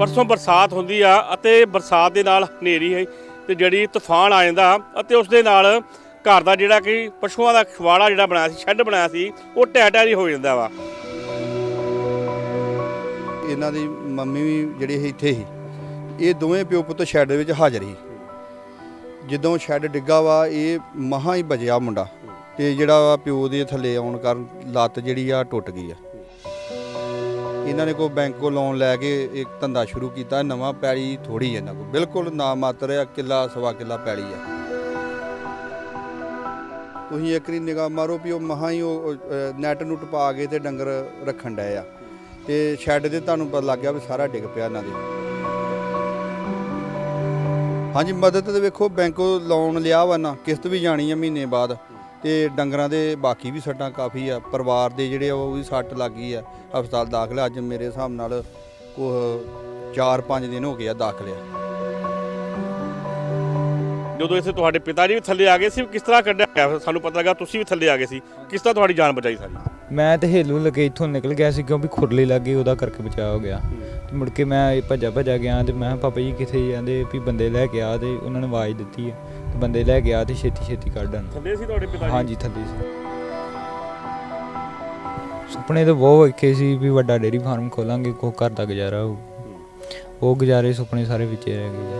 ਪਰਸੋਂ ਬਰਸਾਤ ਹੁੰਦੀ ਆ ਅਤੇ ਬਰਸਾਤ ਦੇ ਨਾਲ ਹਨੇਰੀ ਹੈ ਤੇ ਜਿਹੜੀ ਤੂਫਾਨ ਆ ਜਾਂਦਾ ਅਤੇ ਉਸ ਦੇ ਨਾਲ ਘਰ ਦਾ ਜਿਹੜਾ ਕਿ ਪਸ਼ੂਆਂ ਦਾ ਖਵਾੜਾ ਜਿਹੜਾ ਬਣਾਇਆ ਸੀ, ਸ਼ੈੱਡ ਬਣਾਇਆ ਸੀ, ਉਹ ਢਹਿ ਢਹਿ ਹੋ ਜਾਂਦਾ ਵਾ। ਇਹਨਾਂ ਦੀ ਮੰਮੀ ਵੀ ਜਿਹੜੀ ਸੀ ਇੱਥੇ ਸੀ, ਇਹ ਦੋਵੇਂ ਪਿਓ ਪੁੱਤ ਸ਼ੈੱਡ ਵਿੱਚ ਹਾਜ਼ਰ ਸੀ। ਜਦੋਂ ਸ਼ੈੱਡ ਡਿੱਗਾ ਵਾ, ਇਹ ਮਹਾ ਹੀ ਬਜਿਆ ਮੁੰਡਾ ਤੇ ਜਿਹੜਾ ਵਾ ਪਿਓ ਦੇ ਥੱਲੇ ਆਉਣ ਕਾਰਨ ਲੱਤ ਜਿਹੜੀ ਆ ਟੁੱਟ ਗਈ ਆ। ਇਹਨਾਂ ਨੇ ਕੋਈ ਬੈਂਕ ਕੋ ਲੋਨ ਲੈ ਕੇ ਇੱਕ ਧੰਦਾ ਸ਼ੁਰੂ ਕੀਤਾ ਨਵਾਂ ਪੈਲੀ ਥੋੜੀ ਇਹਨਾਂ ਕੋ ਬਿਲਕੁਲ ਨਾ ਮਾਤਰ ਆ ਕਿੱਲਾ ਸਵਾ ਕਿੱਲਾ ਪੈਲੀ ਆ ਤੁਸੀਂ ਇੱਕ ਰੀ ਨਿਗਾਹ ਮਾਰੋ ਵੀ ਉਹ ਮਹਾ ਹੀ ਉਹ ਅਹ, ਨੈਟ ਨੂਟ ਪਾ ਕੇ ਤੇ ਡੰਗਰ ਰੱਖਣ ਡਏ ਆ। ਤੇ ਸ਼ੈੱਡ ਦੇ ਤੁਹਾਨੂੰ ਪਤਾ ਲੱਗ ਗਿਆ ਵੀ ਸਾਰਾ ਡਿੱਗ ਪਿਆ ਇਹਨਾਂ ਦੇ। ਹਾਂਜੀ ਮਦਦ ਤੇ ਵੇਖੋ ਬੈਂਕੋ ਲੋਨ ਲਿਆ ਵਾ ਨਾ ਕਿਸ਼ਤ ਵੀ ਜਾਣੀ ਆ ਮਹੀਨੇ ਬਾਅਦ। ਤੇ ਡੰਗਰਾਂ ਦੇ ਬਾਕੀ ਵੀ ਸੱਟਾਂ ਕਾਫੀ ਆ। ਪਰਿਵਾਰ ਦੇ ਜਿਹੜੇ ਆ ਉਹ ਵੀ ਸੱਟ ਲੱਗ ਗਈ ਆ। ਹਸਪਤਾਲ ਦਾਖਲ ਆ। ਅੱਜ ਮੇਰੇ ਹਿਸਾਬ ਨਾਲ ਕੋ 4-5 ਦਿਨ ਹੋ ਗਏ ਆ ਦਾਖਲ ਆ। ਜਦੋਂ ਇੱਥੇ ਤੁਹਾਡੇ ਪਿਤਾ ਜੀ ਵੀ ਥੱਲੇ ਆ ਗਏ ਸੀ ਕਿਸ ਤਰ੍ਹਾਂ ਕੱਢਿਆ ਗਿਆ? ਸਾਨੂੰ ਪਤਾ ਲੱਗਾ ਤੁਸੀਂ ਵੀ ਥੱਲੇ ਆ ਗਏ ਸੀ। ਕਿਸ ਤਰ੍ਹਾਂ ਤੁਹਾਡੀ ਜਾਨ ਬਚਾਈ ਸਾਰੀ? ਮੈਂ ਤੇ ਹੇਲੂ ਲਗੇ ਇੱਥੋਂ ਨਿਕਲ ਗਿਆ ਸੀ ਕਿਉਂਕਿ ਖੁਰਲੀ ਲੱਗ ਗਈ ਉਹਦਾ ਕਰਕੇ ਬਚਾਅ ਹੋ ਗਿਆ। ਤੇ ਮੁੜ ਕੇ ਮੈਂ ਇਹ ਭੱਜਾ ਭੱਜਾ ਗਿਆ ਤੇ ਮੈਂ ਕਿਹਾ ਪਾਪਾ ਜੀ ਕਿੱਥੇ ਜਾਂਦੇ? ਵੀ ਬੰਦੇ ਲੈ ਕੇ ਆ ਤੇ ਉਹਨਾਂ ਨੇ ਆਵਾਜ਼ ਦਿੱਤੀ ਹੈ ਤੇ ਬੰਦੇ ਲੈ ਕੇ ਆ ਤੇ ਛੇਤੀ ਛੇਤੀ ਕੱਢਣ ਥੱਲੇ ਸੀ ਤੁਹਾਡੇ ਪਿਤਾ ਜੀ? ਹਾਂਜੀ ਥੱਲੇ ਸੀ। ਸੁਪਨੇ ਤਾਂ ਬਹੁਤ ਵੇਖੇ ਸੀ ਵੀ ਵੱਡਾ ਡੇਰੀ ਫਾਰਮ ਖੋਲਾਂਗੇ ਕੋ ਘਰ ਦਾ ਗੁਜ਼ਾਰਾ ਹੋ। ਉਹ ਗੁਜ਼ਾਰੇ ਸੁਪਨੇ ਸਾਰੇ ਵਿੱਚੇ ਰਹਿ ਗਏ।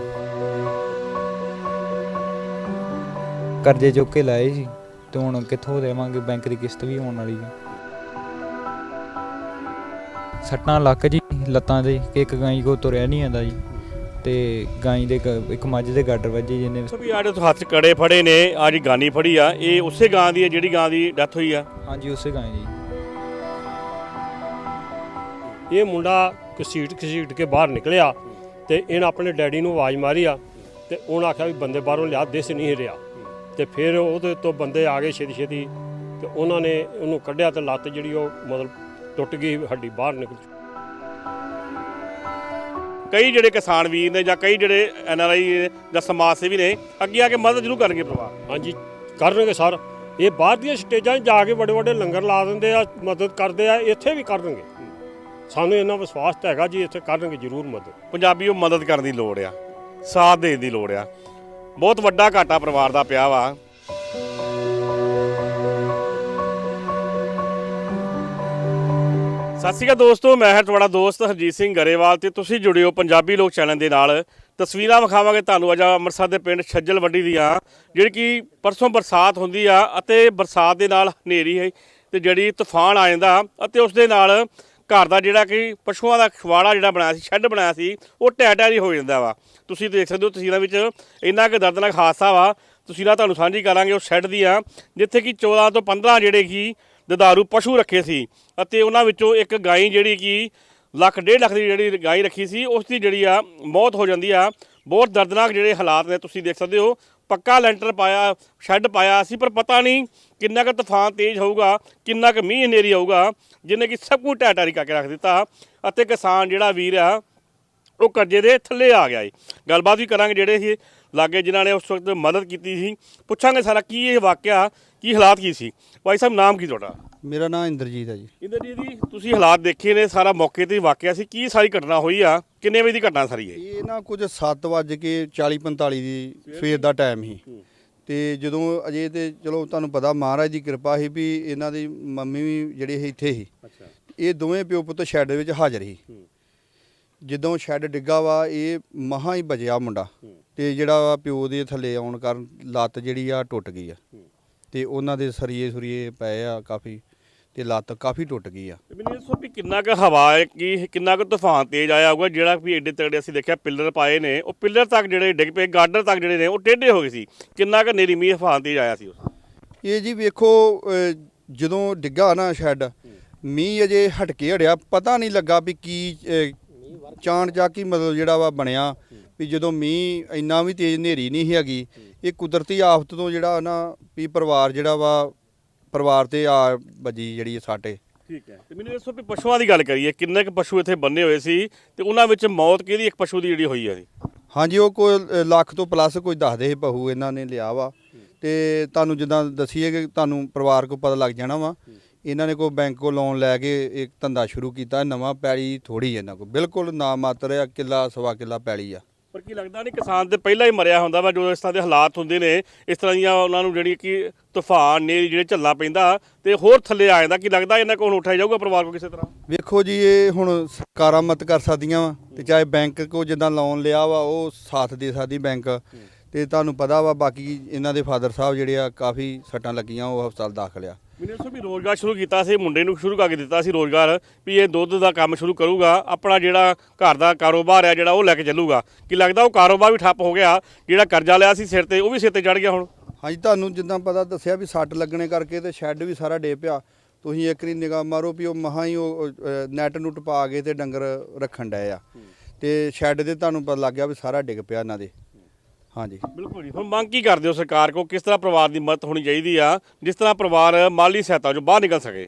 ਕਰਜ਼ੇ ਚੁੱਕ ਕੇ ਲਾਏ ਸੀ ਤੇ ਹੁਣ ਕਿੱਥੋਂ ਦੇਵਾਂਗੇ? ਬੈਂਕ ਦੀ ਕਿਸ਼ਤ ਵੀ ਆਉਣ ਵਾਲੀ ਹੈ ਸੱਟਾਂ ਲੱਕ ਜੀ ਲੱਤਾਂ ਦੇ ਇੱਕ ਗਾਈ ਕੋ ਤੁਰਿਆ ਨਹੀਂ ਆਂਦਾ ਜੀ। ਤੇ ਗਾਈ ਦੇ ਗ- ਇੱਕ ਮੱਝ ਦੇ ਗਾਡਰ ਵੱਜੇ ਜਿਹਨੇ ਸੋ ਵੀ ਆੜੇ ਤੋਂ ਹੱਥ ਕੜੇ ਫੜੇ ਨੇ ਆ ਜੀ ਗਾਨੀ ਫੜੀ ਆ ਇਹ ਉਸੇ ਗਾਂ ਦੀ ਹੈ ਜਿਹੜੀ ਗਾਂ ਦੀ ਡੈਥ ਹੋਈ ਆ? ਹਾਂਜੀ ਉਸੇ ਗਾਈ ਜੀ ਇਹ ਮੁੰਡਾ ਘਸੀਟ ਘਸੀਟ ਕੇ ਬਾਹਰ ਨਿਕਲਿਆ ਤੇ ਇਹਨੇ ਆਪਣੇ ਡੈਡੀ ਨੂੰ ਆਵਾਜ਼ ਮਾਰੀ ਆ ਤੇ ਉਹਨੇ ਆਖਿਆ ਵੀ ਬੰਦੇ ਬਾਹਰੋਂ ਲਿਆ ਦਿਸ ਨਹੀਂ ਰਿਹਾ। ਤੇ ਫਿਰ ਉਹਦੇ ਤੋਂ ਬੰਦੇ ਆ ਗਏ ਛੇਤੀ ਛੇਤੀ ਤੇ ਉਹਨਾਂ ਨੇ ਉਹਨੂੰ ਕੱਢਿਆ ਤੇ ਲੱਤ ਜਿਹੜੀ ਉਹ ਮਤਲਬ ਟੁੱਟ ਗਈ ਹੱਡੀ ਬਾਹਰ ਨਿਕਲ ਕਈ ਜਿਹੜੇ ਕਿਸਾਨ ਵੀਰ ਨੇ ਜਾਂ ਕਈ ਜਿਹੜੇ ਐਨ ਆਰ ਆਈ ਜਾਂ ਸਮਾਜ ਸੇਵੀ ਨੇ ਅੱਗੇ ਆ ਕੇ ਮਦਦ ਜ਼ਰੂਰ ਕਰਨਗੇ ਪਰਿਵਾਰ ਹਾਂਜੀ ਕਰਨਗੇ ਸਰ। ਇਹ ਬਾਹਰ ਦੀਆਂ ਸਟੇਜਾਂ 'ਚ ਜਾ ਕੇ ਵੱਡੇ ਵੱਡੇ ਲੰਗਰ ਲਾ ਦਿੰਦੇ ਆ ਮਦਦ ਕਰਦੇ ਆ ਇੱਥੇ ਵੀ ਕਰਨਗੇ। ਸਾਨੂੰ ਇਹਨਾਂ ਵਿਸ਼ਵਾਸ ਤਾਂ ਹੈਗਾ ਜੀ ਇੱਥੇ ਕਰਨਗੇ ਜ਼ਰੂਰ ਮਦਦ। ਪੰਜਾਬੀਓ ਮਦਦ ਕਰਨ ਦੀ ਲੋੜ ਆ ਸਾਥ ਦੇਣ ਦੀ ਲੋੜ ਆ। ਬਹੁਤ ਵੱਡਾ ਘਾਟਾ ਪਰਿਵਾਰ ਦਾ ਪਿਆ ਵਾ। ਸਤਿ ਸ਼੍ਰੀ ਅਕਾਲ ਦੋਸਤੋ, ਮੈਂ ਹਾਂ ਤੁਹਾਡਾ ਦੋਸਤ ਹਰਜੀਤ ਸਿੰਘ ਗਰੇਵਾਲ ਤੇ ਤੁਸੀਂ ਜੁੜੇ ਹੋ ਪੰਜਾਬੀ ਲੋਕ ਚੈਨਲ ਦੇ ਨਾਲ। ਤਸਵੀਰਾਂ ਵਿਖਾਵਾਂਗੇ ਤੁਹਾਨੂੰ ਅੱਜ ਅੰਮ੍ਰਿਤਸਰ ਦੇ ਪਿੰਡ ਛੱਜਲ ਵੱਡੀ ਦੀਆਂ, ਜਿਹੜੀ ਕਿ ਪਰਸੋਂ ਬਰਸਾਤ ਹੁੰਦੀ ਆ ਅਤੇ ਬਰਸਾਤ ਦੇ ਨਾਲ ਹਨੇਰੀ ਹੈ ਤੇ ਜਿਹੜੀ ਤੂਫਾਨ ਆ ਜਾਂਦਾ ਅਤੇ ਉਸ ਦੇ ਨਾਲ ਘਰ ਦਾ ਜਿਹੜਾ ਕਿ ਪਸ਼ੂਆਂ ਦਾ ਖਵਾੜਾ ਜਿਹੜਾ ਬਣਾਇਆ ਸੀ, ਸ਼ੈੱਡ ਬਣਾਇਆ ਸੀ, ਉਹ ਢਹਿ ਢਹਿ ਹੋ ਜਾਂਦਾ ਵਾ। ਤੁਸੀਂ ਦੇਖ ਸਕਦੇ ਹੋ ਤਸਵੀਰਾਂ ਵਿੱਚ ਇੰਨਾ ਕੁ ਦਰਦਨਾਕ ਹਾਦਸਾ ਵਾ। ਤਸਵੀਰਾਂ ਤੁਹਾਨੂੰ ਸਾਂਝੀ ਕਰਾਂਗੇ ਉਸ ਸ਼ੈੱਡ ਦੀਆਂ, ਜਿੱਥੇ ਕਿ 14 ਤੋਂ 15 ਜਿਹੜੇ ਕਿ ਦਦਾਰੂ ਪਸ਼ੂ ਰੱਖੇ ਸੀ ਅਤੇ ਉਹਨਾਂ ਵਿੱਚੋਂ ਇੱਕ ਗਾਈ ਜਿਹੜੀ ਕਿ ਲੱਖ ਡੇਢ ਲੱਖ ਦੀ ਜਿਹੜੀ ਗਾਈ ਰੱਖੀ ਸੀ, ਉਸ ਦੀ ਜਿਹੜੀ ਆ ਮੌਤ ਹੋ ਜਾਂਦੀ ਆ। ਬਹੁਤ ਦਰਦਨਾਕ ਜਿਹੜੇ ਹਾਲਾਤ ਨੇ, ਤੁਸੀਂ ਦੇਖ ਸਕਦੇ ਹੋ। ਪੱਕਾ ਲੈਂਟਰ ਪਾਇਆ, ਸ਼ੈੱਡ ਪਾਇਆ ਸੀ, ਪਰ ਪਤਾ ਨਹੀਂ ਕਿੰਨਾ ਕੁ ਤੂਫਾਨ ਤੇਜ਼ ਹੋਊਗਾ, ਕਿੰਨਾ ਕੁ ਮੀਂਹ ਹਨੇਰੀ ਆਊਗਾ ਜਿਹਨੇ ਕਿ ਸਭ ਕੁਝ ਢਹਿ ਢਾਰੀ ਕਰਕੇ ਰੱਖ ਦਿੱਤਾ ਅਤੇ ਕਿਸਾਨ ਜਿਹੜਾ ਵੀਰ ਆ, ਉਹ ਕਰਜ਼ੇ ਦੇ ਥੱਲੇ ਆ ਗਿਆ ਏ। ਗੱਲਬਾਤ ਵੀ ਕਰਾਂਗੇ ਜਿਹੜੇ ਸੀ ਲਾਗੇ ਜਿਨ੍ਹਾਂ ਨੇ ਉਸ ਵਕਤ ਮਦਦ ਕੀਤੀ ਸੀ। ਪੁੱਛਾਂਗੇ ਸਾਰਾ ਕੀ ਇਹ ਵਾਕਿਆ ਕੀ ਹਾਲਾਤ ਕੀ ਸੀ? ਭਾਈ ਸਾਹਿਬ ਨਾਮ ਕੀ ਤੁਹਾਡਾ? ਮੇਰਾ ਨਾਮ ਇੰਦਰਜੀਤ ਹੈ ਜੀ। ਇੰਦਰ ਜੀ ਦੀ ਤੁਸੀਂ ਹਾਲਾਤ ਦੇਖੇ ਨੇ ਸਾਰਾ ਮੌਕੇ ਤੇ ਵਾਕਿਆ ਸੀ। ਕੀ ਸਾਰੀ ਘਟਨਾ ਹੋਈ ਆ? ਕਿੰਨੇ ਵਜੇ ਦੀ ਘਟਨਾ ਸਾਰੀ ਹੈ? ਇਹ ਨਾ ਕੁਝ 7 ਵਜੇ ਕੇ 40 45 ਦੀ ਸਵੇਰ ਦਾ ਟਾਈਮ ਸੀ। ਤੇ ਜਦੋਂ ਅਜੇ ਤੇ ਚਲੋ ਤੁਹਾਨੂੰ ਪਤਾ ਮਹਾਰਾਜ ਦੀ ਕਿਰਪਾ ਸੀ ਵੀ ਇਹਨਾਂ ਦੀ ਮੰਮੀ ਵੀ ਜਿਹੜੀ ਸੀ ਇੱਥੇ ਸੀ। ਅੱਛਾ। ਇਹ ਦੋਵੇਂ ਪਿਓ ਪੁੱਤ ਸ਼ੈੱਡ ਵਿੱਚ ਹਾਜ਼ਰ ਸੀ। ਜਦੋਂ ਸ਼ੈੱਡ ਡਿੱਗਾ ਵਾ ਇਹ ਮਹਾ ਹੀ ਬਜਿਆ ਮੁੰਡਾ। ਤੇ ਜਿਹੜਾ ਵਾ ਪਿਓ ਦੇ ਥੱਲੇ ਆਉਣ ਕਾਰਨ ਲੱਤ ਜਿਹੜੀ ਆ ਟੁੱਟ ਗਈ ਆ। ਤੇ ਉਹਨਾਂ ਦੇ ਸਰੀਏ ਸੁਰੀਏ ਪਏ ਆ ਕਾਫੀ ਤੇ ਲੱਤ ਕਾਫੀ ਟੁੱਟ ਗਈ ਆ। ਤੇ ਮੈਨੂੰ ਇਹ ਦੱਸੋ ਵੀ ਕਿੰਨਾ ਕੁ ਹਵਾ ਹੈ ਕੀ ਕਿੰਨਾ ਕੁ ਤੂਫਾਨ ਤੇਜ਼ ਆਇਆ ਹੋਊਗਾ ਜਿਹੜਾ ਵੀ ਏਡੇ ਤਗੜੇ ਅਸੀਂ ਦੇਖਿਆ ਪਿੱਲਰ ਪਾਏ ਨੇ ਉਹ ਪਿੱਲਰ ਤੱਕ ਜਿਹੜੇ ਡਿੱਗ ਪਏ ਗਾਰਡਰ ਤੱਕ ਜਿਹੜੇ ਨੇ ਉਹ ਟੇਢੇ ਹੋ ਗਏ ਸੀ। ਕਿੰਨਾ ਕੁ ਨੇਰੀ ਮੀਂਹ ਤੂਫਾਨ ਤੇਜ਼ ਆਇਆ ਸੀ ਉਸ ਇਹ ਜੀ ਵੇਖੋ ਅਹ, ਜਦੋਂ ਡਿੱਗਾ ਨਾ ਸ਼ੈੱਡ ਮੀਂਹ ਅਜੇ ਹਟਕੇ ਹੜਿਆ ਪਤਾ ਨਹੀਂ ਲੱਗਾ ਵੀ ਕੀ ਅਹ, ਚਾਣ ਚੱਕ ਹੀ ਮਤਲਬ ਜਿਹੜਾ ਵਾ ਬਣਿਆ। ਵੀ ਜਦੋਂ ਮੀਂਹ ਇੰਨਾ ਵੀ ਤੇਜ਼ ਹਨੇਰੀ ਨਹੀਂ ਹੈਗੀ ਇਹ ਕੁਦਰਤੀ ਆਫਤ ਤੋਂ ਜਿਹੜਾ ਨਾ ਵੀ ਪਰਿਵਾਰ ਜਿਹੜਾ ਵਾ ਪਰਿਵਾਰ ਤੇ ਆ ਵੱਜੀ ਜਿਹੜੀ ਸਾਟੇ ਠੀਕ ਹੈ। ਤੇ ਮੈਨੂੰ ਦੱਸੋ ਵੀ ਪਸ਼ੂਆਂ ਦੀ ਗੱਲ ਕਰੀਏ ਕਿੰਨੇ ਕੁ ਪਸ਼ੂ ਇੱਥੇ ਬੰਨੇ ਹੋਏ ਸੀ ਤੇ ਉਹਨਾਂ ਵਿੱਚ ਮੌਤ ਕਿਹਦੀ ਇੱਕ ਪਸ਼ੂ ਦੀ ਜਿਹੜੀ ਹੋਈ ਹੈ ਜੀ ਹਾਂਜੀ ਉਹ ਕੋਈ ਲੱਖ ਤੋਂ ਪਲੱਸ ਕੋਈ ਦੱਸਦੇ ਸੀ ਬਹੂ ਇਹਨਾਂ ਨੇ ਲਿਆ ਵਾ। ਤੇ ਤੁਹਾਨੂੰ ਜਿੱਦਾਂ ਦਸੀਏ ਕਿ ਤੁਹਾਨੂੰ ਪਰਿਵਾਰ ਕੋ ਪਤਾ ਲੱਗ ਜਾਣਾ ਵਾ ਇਹਨਾਂ ਨੇ ਕੋਈ ਬੈਂਕ ਕੋ ਲੋਨ ਲੈ ਕੇ ਇੱਕ ਧੰਦਾ ਸ਼ੁਰੂ ਕੀਤਾ ਨਵਾਂ ਪੈਲੀ ਥੋੜੀ ਇਹਨਾਂ ਕੋ ਬਿਲਕੁਲ ਨਾ ਮਾਤਰ ਆ ਕਿੱਲਾ ਸਵਾ ਕਿੱਲਾ ਪੈਲੀ ਆ। ਪਰ ਕੀ ਲੱਗਦਾ ਨਹੀਂ ਕਿਸਾਨ ਤੇ ਪਹਿਲਾਂ ਹੀ ਮਰਿਆ ਹੁੰਦਾ ਵਾ, ਜਦੋਂ ਇਸ ਤਰ੍ਹਾਂ ਦੇ ਹਾਲਾਤ ਹੁੰਦੇ ਨੇ, ਇਸ ਤਰ੍ਹਾਂ ਦੀਆਂ ਉਹਨਾਂ ਨੂੰ ਜਿਹੜੀ ਕਿ ਤੂਫਾਨ ਨੇ ਜਿਹੜੇ ਝੱਲਾ ਪੈਂਦਾ ਤੇ ਹੋਰ ਥੱਲੇ ਆ ਜਾਂਦਾ। ਕੀ ਲੱਗਦਾ ਇਹਨਾਂ ਕੋਲ ਹੁਣ ਉੱਠਿਆ ਜਾਊਗਾ ਪਰਿਵਾਰ ਕੋ ਕਿਸੇ ਤਰ੍ਹਾਂ? ਵੇਖੋ ਜੀ, ਇਹ ਹੁਣ ਸਰਕਾਰਾਂ ਮਤ ਕਰ ਸਕਦੀਆਂ ਵਾ ਤੇ ਚਾਹੇ ਬੈਂਕ ਕੋ ਜਿੱਦਾਂ ਲੋਨ ਲਿਆ ਵਾ, ਉਹ ਸਾਥ ਦੇ ਸਕਦੀ ਬੈਂਕ। ਤੇ ਤੁਹਾਨੂੰ ਪਤਾ ਵਾ, ਬਾਕੀ ਇਹਨਾਂ ਦੇ ਫਾਦਰ ਸਾਹਿਬ ਜਿਹੜੇ ਆ, ਕਾਫੀ ਸੱਟਾਂ ਲੱਗੀਆਂ, ਉਹ ਹਸਪਤਾਲ ਦਾਖਲ ਆ। ਮੈਨੂੰ ਇਸ ਵੀ ਰੋਜ਼ਗਾਰ ਸ਼ੁਰੂ ਕੀਤਾ ਸੀ ਮੁੰਡੇ ਨੂੰ ਸ਼ੁਰੂ ਕਰਕੇ ਦਿੱਤਾ ਸੀ ਰੋਜ਼ਗਾਰ ਵੀ ਇਹ ਦੁੱਧ ਦਾ ਕੰਮ ਸ਼ੁਰੂ ਕਰੂਗਾ ਆਪਣਾ ਜਿਹੜਾ ਘਰ ਦਾ ਕਾਰੋਬਾਰ ਹੈ ਜਿਹੜਾ ਉਹ ਲੈ ਕੇ ਚੱਲੂਗਾ। ਕੀ ਲੱਗਦਾ ਉਹ ਕਾਰੋਬਾਰ ਵੀ ਠੱਪ ਹੋ ਗਿਆ ਜਿਹੜਾ ਕਰਜ਼ਾ ਲਿਆ ਸੀ ਸਿਰ ਤੇ ਉਹ ਵੀ ਸਿਰ ਤੇ ਚੜ ਗਿਆ ਹੁਣ? ਹਾਂਜੀ ਤੁਹਾਨੂੰ ਜਿੱਦਾਂ ਪਤਾ ਦੱਸਿਆ ਵੀ ਸੱਟ ਲੱਗਣੇ ਕਰਕੇ ਤੇ ਸ਼ੈੱਡ ਵੀ ਸਾਰਾ ਡੇ ਪਿਆ। ਤੁਸੀਂ ਇੱਕ ਵਾਰੀ ਨਿਗਾਹ ਮਾਰੋ ਵੀ ਉਹ ਮਹਾ ਹੀ ਉਹ ਅਹ, ਨੈਟ ਨੂਟ ਪਾ ਕੇ ਤੇ ਡੰਗਰ ਰੱਖਣ ਡਏ ਆ। ਤੇ ਸ਼ੈੱਡ ਦੇ ਤੁਹਾਨੂੰ ਪਤਾ ਲੱਗ ਗਿਆ ਵੀ ਸਾਰਾ ਡਿੱਗ ਪਿਆ ਇਹਨਾਂ ਦੇ। ਹਾਂਜੀ। ਬਿਲਕੁਲ ਜੀ। ਹੁਣ ਮੰਗ ਕੀ ਕਰਦੇ ਹੋ ਸਰਕਾਰ ਕੋ ਕਿਸ ਤਰ੍ਹਾਂ ਪਰਿਵਾਰ ਦੀ ਮਦਦ ਹੋਣੀ ਚਾਹੀਦੀ ਆ? ਜਿਸ ਤਰ੍ਹਾਂ ਪਰਿਵਾਰ ਮਾਲੀ ਸਹਾਇਤਾ ਚੋਂ ਬਾਹਰ ਨਿਕਲ ਸਕੇ?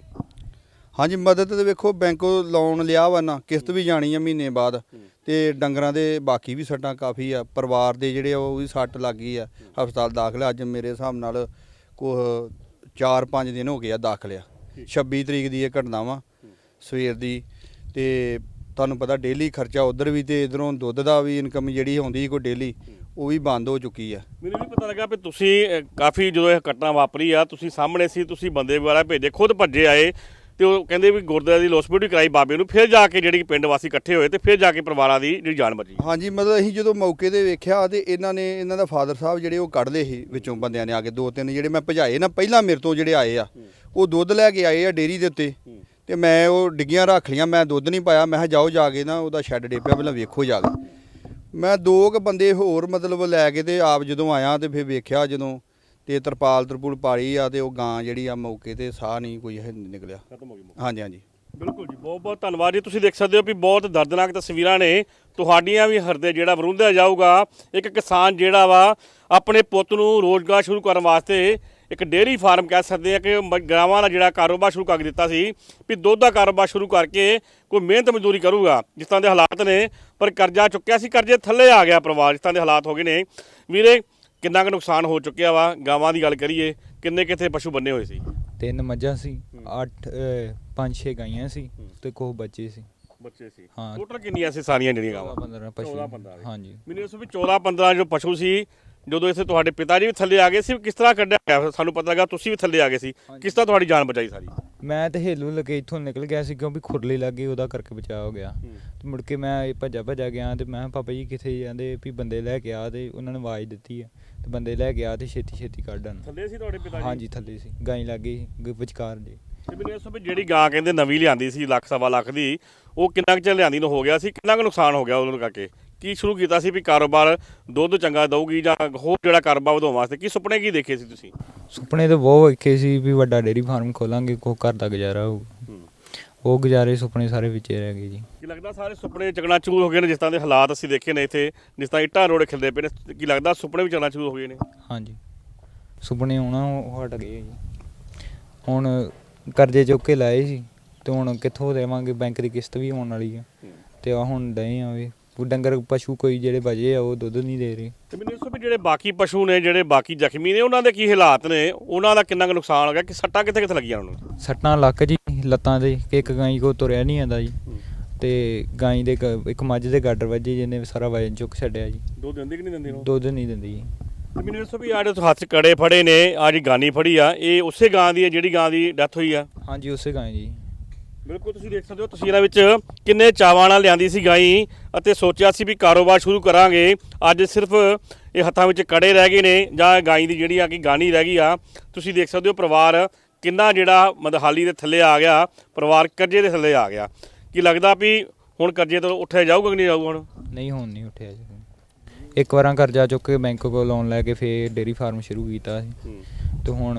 ਹਾਂਜੀ ਮਦਦ ਤੇ ਵੇਖੋ ਬੈਂਕੋਂ ਲੋਨ ਲਿਆ ਵਾ ਨਾ ਕਿਸ਼ਤ ਵੀ ਜਾਣੀ ਆ ਮਹੀਨੇ ਬਾਅਦ। ਤੇ ਡੰਗਰਾਂ ਦੇ ਬਾਕੀ ਵੀ ਸੱਟਾਂ ਕਾਫੀ ਆ। ਪਰਿਵਾਰ ਦੇ ਜਿਹੜੇ ਆ ਉਹ ਵੀ ਸੱਟ ਲੱਗ ਗਈ ਆ। ਹਸਪਤਾਲ ਦਾਖਲ ਆ। ਅੱਜ ਮੇਰੇ ਹਿਸਾਬ ਨਾਲ ਕੋ 4-5 ਦਿਨ ਹੋ ਗਏ ਆ ਦਾਖਲ ਆ। 26 ਤਰੀਕ ਦੀ ਇਹ ਘਟਨਾ ਵਾ ਸਵੇਰ ਦੀ। ਤੇ ਤੁਹਾਨੂੰ ਪਤਾ ਡੇਲੀ ਖਰਚਾ ਉਧਰ ਵੀ ਤੇ ਇਧਰੋਂ ਦੁੱਧ ਦਾ ਵੀ ਇਨਕਮ ਜਿਹੜੀ ਆਉਂਦੀ ਕੋਈ ਡੇਲੀ। ਉਹ ਵੀ ਬੰਦ ਹੋ ਚੁੱਕੀ ਆ। ਮੈਨੂੰ ਵੀ ਪਤਾ ਲੱਗਾ ਵੀ ਤੁਸੀਂ ਕਾਫੀ ਜਦੋਂ ਇਹ ਘਟਨਾ ਵਾਪਰੀ ਆ ਤੁਸੀਂ ਸਾਹਮਣੇ ਸੀ ਤੁਸੀਂ ਬੰਦੇ ਵਗੈਰਾ ਭੇਜੇ ਖੁਦ ਭੱਜੇ ਆਏ ਤੇ ਉਹ ਕਹਿੰਦੇ ਵੀ ਗੁਰਦੁਆਰੇ ਦੀ ਲੋਸਪਿਟੀ ਕਰਾਈ ਬਾਬੇ ਨੂੰ ਫਿਰ ਜਾ ਕੇ ਜਿਹੜੀ ਕਿ ਪਿੰਡ ਵਾਸੀ ਇਕੱਠੇ ਹੋਏ ਤੇ ਫਿਰ ਜਾ ਕੇ ਪਰਿਵਾਰਾਂ ਦੀ ਜਿਹੜੀ ਜਾਨ ਬਚੀ। ਹਾਂਜੀ ਮਤਲਬ ਅਸੀਂ ਜਦੋਂ ਮੌਕੇ ਤੇ ਵੇਖਿਆ ਤੇ ਇਹਨਾਂ ਨੇ ਇਹਨਾਂ ਦਾ ਫਾਦਰ ਸਾਹਿਬ ਜਿਹੜੇ ਉਹ ਕੱਢਦੇ ਸੀ ਵਿੱਚੋਂ ਬੰਦਿਆਂ ਨੇ ਆ ਕੇ ਦੋ ਤਿੰਨ ਜਿਹੜੇ ਮੈਂ ਭਜਾਏ ਨਾ ਪਹਿਲਾਂ ਮੇਰੇ ਤੋਂ ਜਿਹੜੇ ਆਏ ਆ ਉਹ ਦੁੱਧ ਲੈ ਕੇ ਆਏ ਆ ਡੇਰੀ ਦੇ ਉੱਤੇ ਤੇ ਮੈਂ ਉਹ ਡਿੱਗੀਆਂ ਰੱਖ ਲੀਆਂ ਮੈਂ ਦੁੱਧ ਨਹੀਂ ਪਾਇਆ ਮੈਂ ਕਿਹਾ ਜਾਓ ਜਾ ਕੇ ਨਾ ਉਹਦਾ ਸ਼ੈੱਡ ਡੇਪਿਆ ਪਹਿਲਾਂ ਵੇਖੋ ਜਾ ਕੇ। ਮੈਂ ਦੋ ਕੁ ਬੰਦੇ ਹੋਰ ਮਤਲਬ ਲੈ ਕੇ ਤੇ ਆਪ ਜਦੋਂ ਆਇਆ ਤੇ ਫਿਰ ਵੇਖਿਆ ਜਦੋਂ ਤੇ ਤਰਪਾਲ ਤਰਪੂਲ ਪਾਲੀ ਆ ਤੇ ਉਹ ਗਾਂ ਜਿਹੜੀ ਆ ਮੌਕੇ ਤੇ ਸਾਹ ਨਹੀਂ ਕੋਈ ਇਹ ਨਿਕਲਿਆ। ਖਤਮ ਹੋ ਗਈ ਹਾਂਜੀ ਹਾਂਜੀ। ਬਿਲਕੁਲ ਜੀ ਬਹੁਤ ਬਹੁਤ ਧੰਨਵਾਦ ਜੀ। ਤੁਸੀਂ ਦੇਖ ਸਕਦੇ ਹੋ ਵੀ ਬਹੁਤ ਦਰਦਨਾਕ ਤਸਵੀਰਾਂ ਨੇ। ਤੁਹਾਡੀਆਂ ਵੀ ਹਿਰਦੇ ਜਿਹੜਾ ਵਰੁੰਦਿਆ ਜਾਊਗਾ ਇੱਕ ਕਿਸਾਨ ਜਿਹੜਾ ਵਾ ਆਪਣੇ ਪੁੱਤ ਨੂੰ ਰੋਜ਼ਗਾਰ ਸ਼ੁਰੂ ਕਰਨ ਵਾਸਤੇ ਇੱਕ ਡੇਅਰੀ ਫਾਰਮ ਕਹਿ ਸਕਦੇ ਆ ਕਿ ਗਾਵਾਂ ਦਾ ਜਿਹੜਾ ਕਾਰੋਬਾਰ ਸ਼ੁਰੂ ਕਰ ਦਿੱਤਾ ਸੀ ਵੀ ਦੁੱਧ ਦਾ ਕਾਰੋਬਾਰ ਸ਼ੁਰੂ ਕਰਕੇ ਕੋਈ ਮਿਹਨਤ ਮਜ਼ਦੂਰੀ ਕਰੂਗਾ ਜਿਸ ਤਰ੍ਹਾਂ ਦੇ ਹਾਲਾਤ ਨੇ ਪਰ ਕਰਜ਼ਾ ਚੁੱਕਿਆ ਸੀ ਕਰਜ਼ੇ ਥੱਲੇ ਆ ਗਿਆ ਪਰਿਵਾਰ ਜਿਸ ਤਰ੍ਹਾਂ ਦੇ ਹਾਲਾਤ ਹੋ ਗਏ ਨੇ। ਵੀਰੇ ਕਿੰਨਾ ਕੁ ਨੁਕਸਾਨ ਹੋ ਚੁੱਕਿਆ ਵਾ? ਗਾਵਾਂ ਦੀ ਗੱਲ ਕਰੀਏ ਕਿੰਨੇ ਕਿੱਥੇ ਪਸ਼ੂ ਬੰਨੇ ਹੋਏ ਸੀ? ਤਿੰਨ ਮੱਝਾਂ ਸੀ 8 ਪੰਜ ਛੇ ਗਾਈਆਂ ਸੀ ਤੇ ਕੋਹ ਬੱਚੇ ਸੀ। ਬੱਚੇ ਸੀ। ਟੋਟਲ ਕਿੰਨੀਆਂ ਸੀ ਸਾਰੀਆਂ ਜਿਹੜੀਆਂ ਗਾਵਾਂ? 15 ਪਸ਼ੂ। 14 15 ਹਾਂਜੀ। ਮੈਨੂੰ ਇਸ ਵਿੱਚ 14 15 ਜੋ ਪਸ਼ੂ ਸੀ ਜਦੋਂ ਇੱਥੇ ਤੁਹਾਡੇ ਪਿਤਾ ਜੀ ਵੀ ਥੱਲੇ ਆ ਗਏ ਸੀ ਕਿਸ ਤਰ੍ਹਾਂ ਕੱਢਿਆ ਗਿਆ? ਸਾਨੂੰ ਪਤਾ ਲੱਗਾ ਤੁਸੀਂ ਵੀ ਥੱਲੇ ਆ ਗਏ ਸੀ। ਕਿਸ ਤਰ੍ਹਾਂ ਤੁਹਾਡੀ ਜਾਨ ਬਚਾਈ ਸਾਰੀ? ਮੈਂ ਤੇ ਹੇਲੂ ਲਗੇ ਇੱਥੋਂ ਨਿਕਲ ਗਿਆ ਸੀ ਕਿਉਂਕਿ ਖੁਰਲੀ ਲੱਗ ਗਈ ਉਹਦਾ ਕਰਕੇ ਬਚਾਅ ਹੋ ਗਿਆ। ਤੇ ਮੁੜ ਕੇ ਮੈਂ ਭੱਜਾ ਭੱਜਾ ਗਿਆ ਤੇ ਮੈਂ ਕਿਹਾ, ਪਾਪਾ ਜੀ ਕਿੱਥੇ ਜਾਂਦੇ? ਵੀ ਬੰਦੇ ਲੈ ਕੇ ਆ ਤੇ ਉਹਨਾਂ ਨੇ ਆਵਾਜ਼ ਦਿੱਤੀ ਆ। ਤੇ ਬੰਦੇ ਲੈ ਕੇ ਆ ਤੇ ਛੇਤੀ ਛੇਤੀ ਕੱਢਣ ਥੱਲੇ ਸੀ ਤੁਹਾਡੇ ਪਿਤਾ ਜੀ? ਹਾਂਜੀ ਥੱਲੇ ਸੀ। ਗਾਈ ਲੱਗ ਗਈ ਗ- ਵਿਚਕਾਰ ਜੀ। ਤੇ ਮੈਨੂੰ ਇਸ ਵਿੱਚ ਜਿਹੜੀ ਗਾਂ ਕਹਿੰਦੇ ਨਵੀਂ ਲਿਆਂਦੀ ਸੀ ਲੱਖ ਸਵਾ ਲੱਖ ਦੀ ਉਹ ਕਿੰਨਾ ਕੁ ਚਿਰ ਲਿਆਂਦੀ ਨੂੰ ਹੋ ਗਿਆ ਸੀ? ਕਿੰਨਾ ਕੁ ਨੁਕਸਾਨ ਹੋ ਗਿਆ ਉਹਨੂੰ ਕਰਕੇ? ਕੀ ਸ਼ੁਰੂ ਕੀਤਾ ਸੀ ਵੀ ਕਾਰੋਬਾਰ ਦੁੱਧ ਚੰਗਾ ਦਊਗੀ ਜਾਂ ਹੋਰ ਜਿਹੜਾ ਕਾਰੋਬਾਰ ਵਧਾਉਣ ਵਾਸਤੇ ਕੀ ਸੁਪਨੇ ਕੀ ਦੇਖੇ ਸੀ ਤੁਸੀਂ? ਸੁਪਨੇ ਤਾਂ ਬਹੁਤ ਵੇਖੇ ਸੀ ਵੀ ਵੱਡਾ ਡੇਰੀ ਫਾਰਮ ਖੋਲਾਂਗੇ ਕੋ ਘਰ ਦਾ ਗੁਜ਼ਾਰਾ ਹੋਊ। ਉਹ ਗੁਜ਼ਾਰੇ ਸੁਪਨੇ ਸਾਰੇ ਵਿੱਚੇ ਰਹਿ ਗਏ ਜੀ। ਕੀ ਲੱਗਦਾ ਸਾਰੇ ਸੁਪਨੇ ਚੱਕਣਾ ਚੂਰ ਹੋ ਗਏ ਨੇ ਜਿਸ ਤਰ੍ਹਾਂ ਦੇ ਹਾਲਾਤ ਅਸੀਂ ਦੇਖੇ ਨੇ ਇੱਥੇ ਜਿਸ ਤਰ੍ਹਾਂ ਇੱਟਾਂ ਰੋੜੇ ਖਿਲਦੇ ਪਏ ਨੇ ਕੀ ਲੱਗਦਾ ਸੁਪਨੇ ਵੀ ਚੱਲਣਾ ਸ਼ੁਰੂ ਹੋ ਗਏ ਨੇ? ਹਾਂਜੀ। ਸੁਪਨੇ ਆਉਣਾ ਉਹ ਹਟ ਗਏ ਜੀ। ਹੁਣ ਕਰਜ਼ੇ ਚੁੱਕ ਕੇ ਲਾਏ ਸੀ ਤੇ ਹੁਣ ਕਿੱਥੋਂ ਦੇਵਾਂਗੇ ਬੈਂਕ ਦੀ ਕਿਸ਼ਤ ਵੀ ਆਉਣ ਵਾਲੀ ਆ। ਤੇ ਆ ਹੁਣ ਡਏ ਆ ਵੀ ਉਹ ਡੰਗਰ ਪਸ਼ੂ ਕੋਈ ਜਿਹੜੇ ਬਜੇ ਆ ਉਹ ਦੁੱਧ ਨਹੀਂ ਦੇ ਰਹੇ। ਤੇ ਮੈਨੂੰ ਇਸ ਵੀ ਜਿਹੜੇ ਬਾਕੀ ਪਸ਼ੂ ਨੇ ਜਿਹੜੇ ਬਾਕੀ ਜ਼ਖਮੀ ਨੇ ਉਹਨਾਂ ਦੇ ਕੀ ਹਾਲਾਤ ਨੇ? ਉਹਨਾਂ ਦਾ ਕਿੰਨਾ ਕੁ ਨੁਕਸਾਨ ਹੋ ਗਿਆ? ਕਿ ਸੱਟਾਂ ਕਿੱਥੇ ਕਿੱਥੇ ਲੱਗੀਆਂ ਉਹਨਾਂ ਨੂੰ? ਸੱਟਾਂ ਲੱਕ ਜੀ ਲੱਤਾਂ ਦੇ ਕਿ ਇੱਕ ਗਾਈ ਕੋ ਤੁਰਿਆ ਨਹੀਂ ਆਂਦਾ ਜੀ। ਤੇ ਗਾਈ ਦੇ ਗ- ਇੱਕ ਮੱਝ ਦੇ ਗਾਡਰ ਵੱਜੇ ਜਿਹਨੇ ਸਾਰਾ ਵਜਨ ਚੁੱਕ ਛੱਡਿਆ ਜੀ। ਦੁੱਧ ਦਿੰਦੇ ਕਿ ਨਹੀਂ ਦਿੰਦੇ ਉਹ ਦੁੱਧ ਨਹੀਂ ਦਿੰਦੀ ਜੀ। ਤੇ ਮੈਨੂੰ ਇਸ ਵੀ ਆੜੇ ਹੱਥ 'ਚ ਕੜੇ ਫੜੇ ਨੇ ਆ ਜੀ ਗਾਨੀ ਫੜੀ ਆ ਇਹ ਉਸੇ ਗਾਂ ਦੀ ਹੈ ਜਿਹੜੀ ਗਾਂ ਦੀ ਡੈਥ ਹੋਈ ਆ? ਹਾਂਜੀ ਉਸੇ ਗਾਈ ਜੀ। ਬਿਲਕੁਲ ਤੁਸੀਂ ਦੇਖ ਸਕਦੇ ਹੋ ਤਸਵੀਰਾਂ ਵਿੱਚ ਕਿੰਨੇ ਚਾਵਾਂ ਨਾਲ ਲਿਆਂਦੀ ਸੀ ਗਾਈ ਅਤੇ ਸੋਚਿਆ ਸੀ ਵੀ ਕਾਰੋਬਾਰ ਸ਼ੁਰੂ ਕਰਾਂਗੇ। ਅੱਜ ਸਿਰਫ ਇਹ ਹੱਥਾਂ ਵਿੱਚ ਕੜੇ ਰਹਿ ਗਏ ਨੇ ਜਾਂ ਗਾਈ ਦੀ ਜਿਹੜੀ ਆ ਕਿ ਗਾਨੀ ਰਹਿ ਗਈ ਆ। ਤੁਸੀਂ ਦੇਖ ਸਕਦੇ ਹੋ ਪਰਿਵਾਰ ਕਿੰਨਾ ਜਿਹੜਾ ਮਦਹਾਲੀ ਦੇ ਥੱਲੇ ਆ ਗਿਆ ਪਰਿਵਾਰ ਕਰਜ਼ੇ ਦੇ ਥੱਲੇ ਆ ਗਿਆ। ਕੀ ਲੱਗਦਾ ਵੀ ਹੁਣ ਕਰਜ਼ੇ ਤੋਂ ਉੱਠਿਆ ਜਾਊਗਾ ਕਿ ਨਹੀਂ ਜਾਊਗਾ ਹੁਣ? ਨਹੀਂ ਹੁਣ ਨਹੀਂ ਉੱਠਿਆ ਜੀ। ਇੱਕ ਵਾਰਾਂ ਕਰਜ਼ਾ ਚੁੱਕ ਕੇ ਬੈਂਕ ਕੋਲ ਲੋਨ ਲੈ ਕੇ ਫੇਰ ਡੇਰੀ ਫਾਰਮ ਸ਼ੁਰੂ ਕੀਤਾ ਸੀ। ਤੇ ਹੁਣ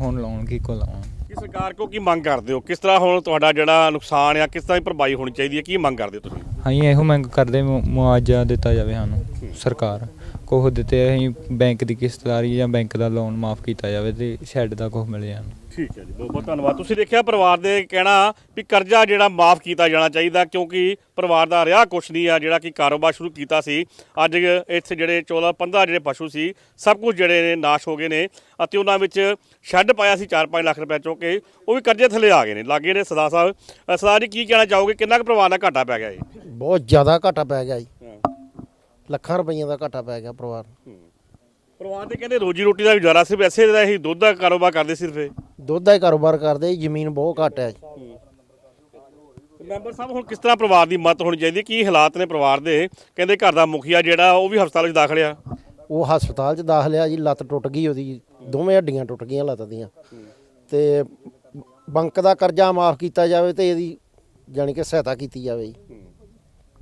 ਹੁਣ ਲੋਨ ਕੀ ਕੋ ਲਾਉਣਾ ਕੀ ਸਰਕਾਰ ਕੋ ਕੀ ਮੰਗ ਕਰਦੇ ਹੋ? ਕਿਸ ਤਰ੍ਹਾਂ ਹੁਣ ਤੁਹਾਡਾ ਜਿਹੜਾ ਨੁਕਸਾਨ ਆ ਕਿਸ ਤਰ੍ਹਾਂ ਦੀ ਭਰਪਾਈ ਹੋਣੀ ਚਾਹੀਦੀ ਹੈ? ਕੀ ਮੰਗ ਕਰਦੇ ਹੋ ਤੁਸੀਂ? ਅਸੀਂ ਇਹੋ ਮੰਗ ਕਰਦੇ ਮੁ- ਮੁਆਵਜ਼ਾ ਦਿੱਤਾ ਜਾਵੇ ਸਾਨੂੰ ਸਰਕਾਰ। ਕੋਹ ਦਿੱਤੇ ਅਸੀਂ ਬੈਂਕ ਦੀ ਕਿਸ਼ਤਦਾਰੀ ਜਾਂ ਬੈਂਕ ਦਾ ਲੋਨ ਮਾਫ ਕੀਤਾ ਜਾਵੇ ਤੇ ਸ਼ੈੱਡ ਦਾ ਕੁਛ ਮਿਲ ਜਾਣ ਠੀਕ ਹੈ ਜੀ ਬਹੁਤ ਬਹੁਤ ਧੰਨਵਾਦ। ਤੁਸੀਂ ਦੇਖਿਆ ਪਰਿਵਾਰ ਦੇ ਕਹਿਣਾ ਵੀ ਕਰਜ਼ਾ ਜਿਹੜਾ ਮਾਫ ਕੀਤਾ ਜਾਣਾ ਚਾਹੀਦਾ ਕਿਉਂਕਿ ਪਰਿਵਾਰ ਦਾ ਰਿਹਾ ਕੁਛ ਨਹੀਂ ਆ ਜਿਹੜਾ ਕਿ ਕਾਰੋਬਾਰ ਸ਼ੁਰੂ ਕੀਤਾ ਸੀ। ਅੱਜ ਇੱਥੇ ਜਿਹੜੇ 14 15 ਜਿਹੜੇ ਪਸ਼ੂ ਸੀ ਸਭ ਕੁਝ ਜਿਹੜੇ ਨੇ ਨਾਸ਼ ਹੋ ਗਏ ਨੇ ਅਤੇ ਉਹਨਾਂ ਵਿੱਚ ਸ਼ੈੱਡ ਪਾਇਆ ਸੀ 4-5 ਲੱਖ ਰੁਪਏ ਚੋਂ ਕੇ ਉਹ ਵੀ ਕਰਜ਼ੇ ਥੱਲੇ ਆ ਗਏ ਨੇ। ਲਾਗੇ ਨੇ ਸਦਾ ਸਾਹਿਬ ਸਰਦਾਰ ਜੀ ਕੀ ਕਹਿਣਾ ਚਾਹੋਗੇ? ਕਿੰਨਾ ਕੁ ਪਰਿਵਾਰ ਦਾ ਘਾਟਾ ਪੈ ਗਿਆ ਇਹ ਬਹੁਤ ਜ਼ਿਆਦਾ ਘਾਟਾ ਪੈ ਗਿਆ ਜੀ। ਲੱਖਾਂ ਰੁਪਈਆਂ ਦਾ ਘਾਟਾ ਪੈ ਗਿਆ ਪਰਿਵਾਰ ਨੂੰ। ਪਰਿਵਾਰ ਦੇ ਕਹਿੰਦੇ ਰੋਜੀ ਰੋਟੀ ਦਾ ਗੁਜ਼ਾਰਾ ਸਿਰਫ ਐਸੇ ਦਾ ਹੀ ਦੁੱਧ ਦਾ ਕਾਰੋਬਾਰ ਕਰਦੇ ਸਿਰਫ ਇਹ। ਦੁੱਧ ਦਾ ਹੀ ਕਾਰੋਬਾਰ ਕਰਦੇ ਜ਼ਮੀਨ ਬਹੁਤ ਘੱਟ ਹੈ। ਜੀ। ਮੈਂਬਰ ਸਾਹਿਬ ਹੁਣ ਕਿਸ ਤਰ੍ਹਾਂ ਪਰਿਵਾਰ ਦੀ ਮਦਦ ਹੋਣੀ ਚਾਹੀਦੀ ਕੀ ਹਾਲਾਤ ਨੇ ਪਰਿਵਾਰ ਦੇ? ਕਹਿੰਦੇ ਘਰ ਦਾ ਮੁਖੀਆ ਜਿਹੜਾ ਉਹ ਵੀ ਹਸਪਤਾਲ ਵਿੱਚ ਦਾਖਲ ਆ। ਉਹ ਹਸਪਤਾਲ 'ਚ ਦਾਖਲ ਆ ਜੀ ਲੱਤ ਟੁੱਟ ਗਈ ਉਹਦੀ। ਦੋਵੇਂ ਹੱਡੀਆਂ ਟੁੱਟ ਗਈਆਂ ਲੱਤ ਦੀਆਂ। ਤੇ ਬੈਂਕ ਦਾ ਕਰਜ਼ਾ ਮਾਫ ਕੀਤਾ ਜਾਵੇ ਤੇ ਇਹਦੀ ਜਾਣੀ ਕਿ ਸਹਾਇਤਾ ਕੀਤੀ ਜਾਵੇ ਜੀ।